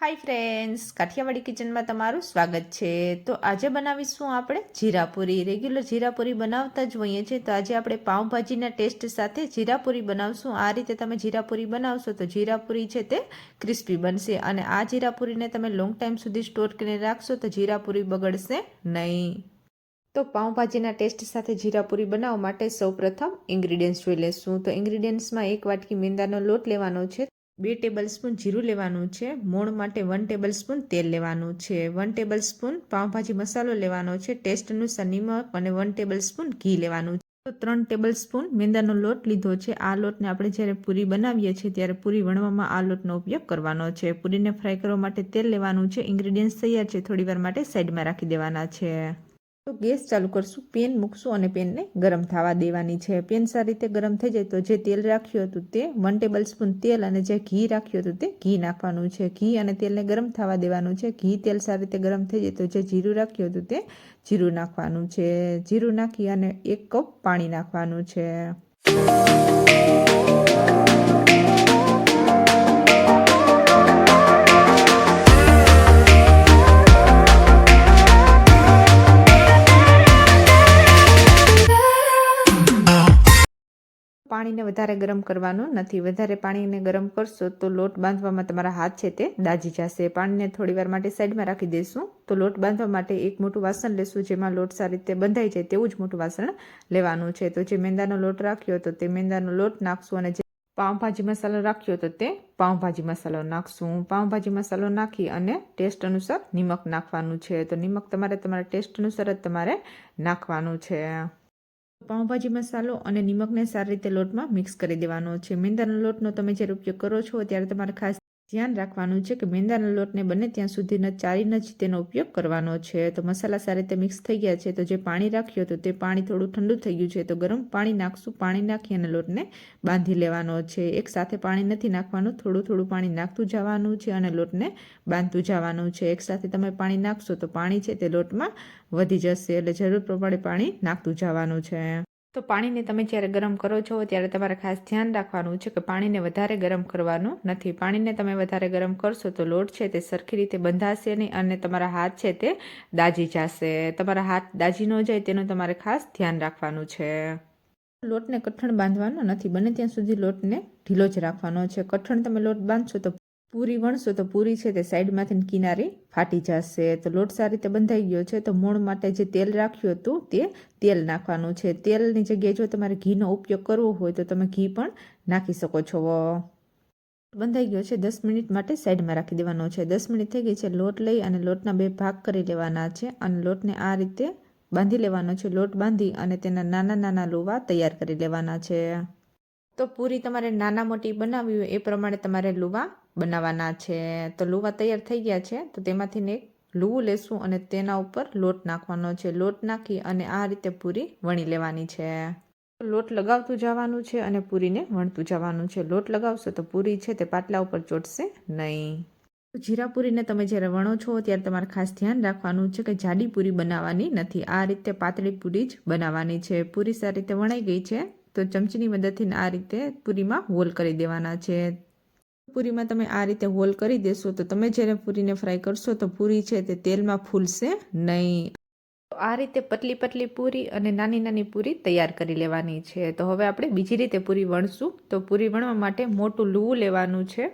Hi friends Kathiawadi કિચનમાં તમારું સ્વાગત છે. તો આજે બનાવીશું આપણે જીરાપુરી. રેગ્યુલર જીરાપુરી બનાવતા જ હોઈએ છીએ. તો આજે આપણે પાઉંભાજીના ટેસ્ટ સાથે જીરાપુરી બનાવશું. આ રીતે તમે જીરાપુરી બનાવશો તો જીરાપુરી છે તે ક્રિસ્પી બનશે અને આ જીરાપુરીને તમે લોંગ ટાઈમ સુધી સ્ટોર કરીને રાખશો તો જીરાપુરી બગડશે નહીં. તો પાઉંભાજીના ટેસ્ટ સાથે જીરાપુરી બનાવવા માટે સૌપ્રથમ ઇન્ગ્રીડિયન્ટ્સ જોઈ લેશું. તો ઇન્ગ્રીડિયન્ટ્સમાં એક વાટકી મેંદાનો લોટ લેવાનો છે. બે ટેબલ સ્પૂન જીરું લેવાનું છે. મોણ માટે વન ટેબલ સ્પૂન તેલ લેવાનું છે. વન ટેબલસ્પૂન પાઉંભાજી મસાલો લેવાનો છે. ટેસ્ટ અનુસાર નિમક અને વન ટેબલ સ્પૂન ઘી લેવાનું છે. તો ત્રણ ટેબલ સ્પૂન મેંદાનો લોટ લીધો છે. આ લોટને આપણે જ્યારે પૂરી બનાવીએ છીએ ત્યારે પૂરી વણવામાં આ લોટનો ઉપયોગ કરવાનો છે. પૂરીને ફ્રાય કરવા માટે તેલ લેવાનું છે. ઇન્ગ્રીડિયન્ટ્સ તૈયાર છે. થોડીવાર માટે સાઈડમાં રાખી દેવાના છે. તો ગેસ ચાલુ કરશું, પેન મૂકશું અને પેનને ગરમ થવા દેવાની છે. પેન સારી રીતે ગરમ થઈ જાય તો જે તેલ રાખ્યું હતું તે વન ટેબલ સ્પૂન તેલ અને જે ઘી રાખ્યું હતું તે ઘી નાખવાનું છે. ઘી અને તેલને ગરમ થવા દેવાનું છે. ઘી તેલ સારી રીતે ગરમ થઈ જાય તો જે જીરું રાખ્યું હતું તે જીરું નાખવાનું છે. જીરું નાખી અને એક કપ પાણી નાખવાનું છે. પાણીને વધારે ગરમ કરવાનું નથી. વધારે પાણીને ગરમ કરશો તો લોટ બાંધવામાં તમારા હાથ છે તે દાજી જશે. પાણીને થોડી વાર માટે સાઈડમાં રાખી દઈશું તો લોટ બાંધવા માટે એક મોટું વાસણ લેશું, જેમાં લોટ સારી રીતે બંધાઈ જાય તેવું જ મોટું વાસણ લેવાનું છે. તો જે મેંદાનો લોટ રાખ્યો તો તે મેંદાનો લોટ નાખશું અને જે પાઉંભાજી મસાલો રાખ્યો તો તે પાઉંભાજી મસાલો નાખશું. પાઉંભાજી મસાલો નાખી અને ટેસ્ટ અનુસાર નિમક નાખવાનું છે. તો નિમક તમારે તમારા ટેસ્ટ અનુસાર જ તમારે નાખવાનું છે. પાઉંભાજી મસાલો અને નિમકને સારી રીતે લોટમાં મિક્સ કરી દેવાનો છે. મેંદાના લોટનો તમે જ્યારે ઉપયોગ કરો છો, ત્યારે તમારે ખાસ ધ્યાન રાખવાનું છે કે મેંદાના લોટને બને ત્યાં સુધી ચારીને જ તેનો ઉપયોગ કરવાનો છે. તો મસાલા સારી રીતે મિક્સ થઈ ગયા છે. તો જે પાણી રાખ્યું હતું તે પાણી થોડું ઠંડુ થઈ ગયું છે. તો ગરમ પાણી નાખશું. પાણી નાખી અને લોટને બાંધી લેવાનો છે. એક સાથે પાણી નથી નાખવાનું. થોડું થોડું પાણી નાખતું જવાનું છે અને લોટને બાંધતું જવાનું છે. એક સાથે તમે પાણી નાખશો તો પાણી છે તે લોટમાં વધી જશે. એટલે જરૂર પ્રમાણે પાણી નાખતું જવાનું છે. તો પાણીને તમે જ્યારે ગરમ કરો છો, ત્યારે તમારે ખાસ ધ્યાન રાખવાનું છે કે પાણીને વધારે ગરમ કરવાનું નથી. પાણીને તમે વધારે ગરમ કરશો તો લોટ છે તે સરખી રીતે બંધાશે નહીં અને તમારા હાથ છે તે દાજી જશે. તમારા હાથ દાજી ન જાય તેનું તમારે ખાસ ધ્યાન રાખવાનું છે. લોટને કઠણ બાંધવાનો નથી. બને ત્યાં સુધી લોટને ઢીલો જ રાખવાનો છે. કઠણ તમે લોટ બાંધશો તો પૂરી વણશો તો પૂરી છે તે સાઈડમાંથી કિનારે ફાટી જશે. તો લોટ સારી રીતે બંધાઈ ગયો છે. તો મૂળ માટે જે તેલ રાખ્યું હતું તે તેલ નાખવાનું છે. તેલની જગ્યાએ જો તમારે ઘીનો ઉપયોગ કરવો હોય તો તમે ઘી પણ નાખી શકો છો. બંધાઈ ગયો છે. દસ મિનિટ માટે સાઈડમાં રાખી દેવાનો છે. દસ મિનિટ થઈ ગઈ છે. લોટ લઈ અને લોટના બે ભાગ કરી લેવાના છે અને લોટને આ રીતે બાંધી લેવાનો છે. લોટ બાંધી અને તેના નાના નાના લોવા તૈયાર કરી લેવાના છે. તો પૂરી તમારે નાના મોટી બનાવવી હોય એ પ્રમાણે તમારે લુવા બનાવવાના છે. તો લુવા તૈયાર થઈ ગયા છે. તો તેમાંથી એક લુવું લેશું અને તેના ઉપર લોટ નાખવાનો છે. લોટ નાખી અને આ રીતે પૂરી વણી લેવાની છે. લોટ લગાવતું જવાનું છે અને પૂરીને વણતું જવાનું છે. લોટ લગાવશો તો પૂરી છે તે પાટલા ઉપર ચોટશે નહીં. જીરા પૂરીને તમે જ્યારે વણો છો ત્યારે તમારે ખાસ ધ્યાન રાખવાનું છે કે જાડી પૂરી બનાવવાની નથી. આ રીતે પાતળી પૂરી જ બનાવવાની છે. પૂરી સારી રીતે વણાઈ ગઈ છે. તો ચમચીની મદદથી આ રીતે પૂરીમાં હોલ કરી દેવાના છે. પૂરીમાં તમે આ રીતે હોલ કરી દેશો, તો તમે જ્યારે પૂરીને ફ્રાય કરશો, તો પૂરી છે તે તેલમાં ફૂલશે નહીં. આ રીતે પતલી પતલી પૂરી અને નાની નાની પૂરી તૈયાર કરી લેવાની છે. તો હવે આપણે બીજી રીતે પૂરી વણશું. તો પૂરી વણવા માટે મોટું લુવું લેવાનું છે.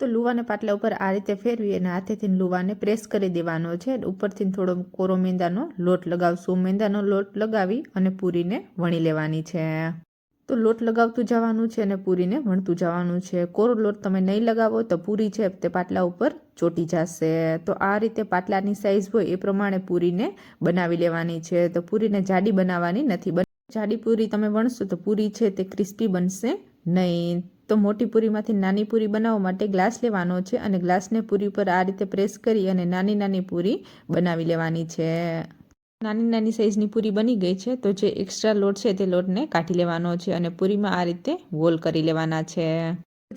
તો લુવાના પાટલા ઉપર આ રીતે ફેરવી અને હાથેથી લુવાને પ્રેસ કરી દેવાનો છે. ઉપરથી થોડો કોરો મેંદાનો લોટ લગાવશું. મેંદાનો લોટ લગાવી અને પૂરીને વણી લેવાની છે. તો લોટ લગાવતું જવાનું છે અને પૂરીને વણતું જવાનું છે. કોરો લોટ તમે નહીં લગાવો તો પૂરી છે તે પાટલા ઉપર ચોટી જશે. તો આ રીતે પાટલાની સાઇઝ હોય એ પ્રમાણે પૂરીને બનાવી લેવાની છે. તો પૂરીને જાડી બનાવવાની નથી. જાડી પૂરી તમે વણશો તો પૂરી છે તે ક્રિસ્પી બનશે નહીં. તો મોટી પૂરીમાંથી નાની પૂરી બનાવવા માટે ગ્લાસ લેવાનો છે અને ગ્લાસને પૂરી પર આ રીતે પ્રેસ કરી અને નાની નાની પૂરી બનાવી લેવાની છે. નાની નાની સાઈઝની પૂરી બની ગઈ છે, તો જે એક્સ્ટ્રા લોટ છે તે લોટને કાઢી લેવાનો છે અને પૂરીમાં આ રીતે વોલ કરી લેવાના છે.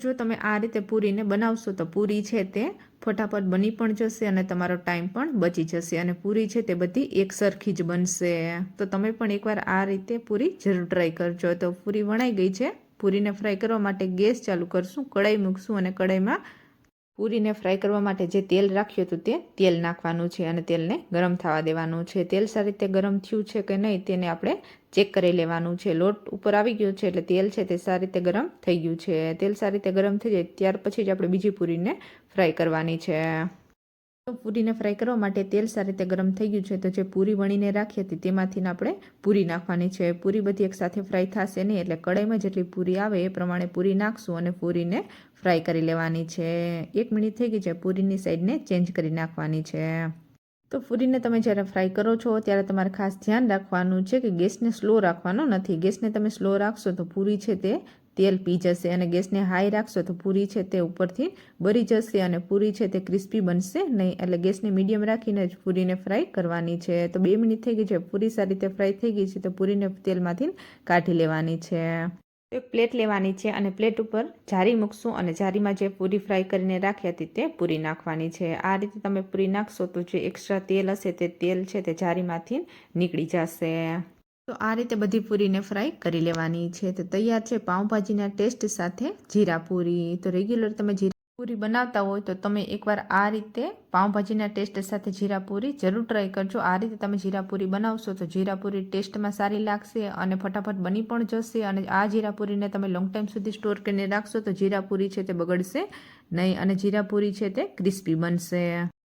જો તમે આ રીતે પૂરીને બનાવશો, તો પૂરી છે તે ફટાફટ બની પણ જશે અને તમારો ટાઈમ પણ બચી જશે અને પૂરી છે તે બધી એક સરખી જ બનશે. તો તમે પણ એકવાર આ રીતે પૂરી જરૂર ટ્રાય કરજો. તો પૂરી વણાઈ ગઈ છે. પૂરીને ફ્રાય કરવા માટે ગેસ ચાલુ કરશું, કઢાઈ મૂકશું અને કઢાઈમાં પૂરીને ફ્રાય કરવા માટે જે તેલ રાખ્યું હતું તે તેલ નાખવાનું છે અને તેલને ગરમ થવા દેવાનું છે. તેલ સારી રીતે ગરમ થયું છે કે નહીં તેને આપણે ચેક કરી લેવાનું છે. લોટ ઉપર આવી ગયો છે એટલે તેલ છે તે સારી રીતે ગરમ થઈ ગયું છે. તેલ સારી રીતે ગરમ થઈ જાય ત્યાર પછી જ આપણે બીજી પૂરીને ફ્રાય કરવાની છે. પૂરીને ફ્રાય કરવા માટે તેલ સારી રીતે ગરમ થઈ ગયું છે. તો જે પૂરી વણીને રાખી હતી તેમાંથી આપણે પૂરી નાખવાની છે. પૂરી બધી એક સાથે ફ્રાય થશે નહીં, એટલે કડાઈમાં જેટલી પૂરી આવે એ પ્રમાણે પૂરી નાખશું અને પૂરીને ફ્રાય કરી લેવાની છે. એક મિનિટ થઈ ગઈ છે પૂરીની સાઈડને ચેન્જ કરી નાખવાની છે. તો પૂરીને તમે જ્યારે ફ્રાય કરો છો ત્યારે તમારે ખાસ ધ્યાન રાખવાનું છે કે ગેસને સ્લો રાખવાનો નથી. ગેસને તમે સ્લો રાખશો તો પૂરી છે તે તેલ પી જશે અને ગેસને હાઈ રાખશો તો પૂરી છે તે ઉપરથી બળી જશે અને પૂરી છે તે ક્રિસ્પી બનશે નહીં એટલે ગેસને મીડિયમ રાખીને જ પૂરીને ફ્રાય કરવાની છે. તો બે મિનિટ થઈ ગઈ છે. પૂરી સારી રીતે ફ્રાય થઈ ગઈ છે તો પૂરીને તેલમાંથી કાઢી લેવાની છે. એક પ્લેટ લેવાની છે અને પ્લેટ ઉપર જારી મૂકશું અને જારીમાં જે પૂરી ફ્રાય કરીને રાખી હતી તે પૂરી નાખવાની છે. આ રીતે તમે પૂરી નાખશો તો જે એક્સ્ટ્રા તેલ હશે તે તેલ છે તે જારીમાંથી નીકળી જશે. તો આ રીતે બધી પૂરીને ફ્રાય કરી લેવાની છે. તો તૈયાર છે. પાઉંભાજીના ટેસ્ટ સાથે જીરા પૂરી. તો રેગ્યુલર તમે જીરા પૂરી બનાવતા હોય તો તમે એકવાર આ રીતે પાઉંભાજીના ટેસ્ટ સાથે જીરા પૂરી જરૂર ટ્રાય કરજો. આ રીતે તમે જીરા પૂરી બનાવશો તો જીરા પૂરી ટેસ્ટમાં સારી લાગશે અને ફટાફટ બની પણ જશે અને આ જીરા પૂરીને તમે લોંગ ટાઈમ સુધી સ્ટોર કરીને રાખશો તો જીરા પૂરી છે તે બગડશે નહીં અને જીરા પૂરી છે તે ક્રિસ્પી બનશે.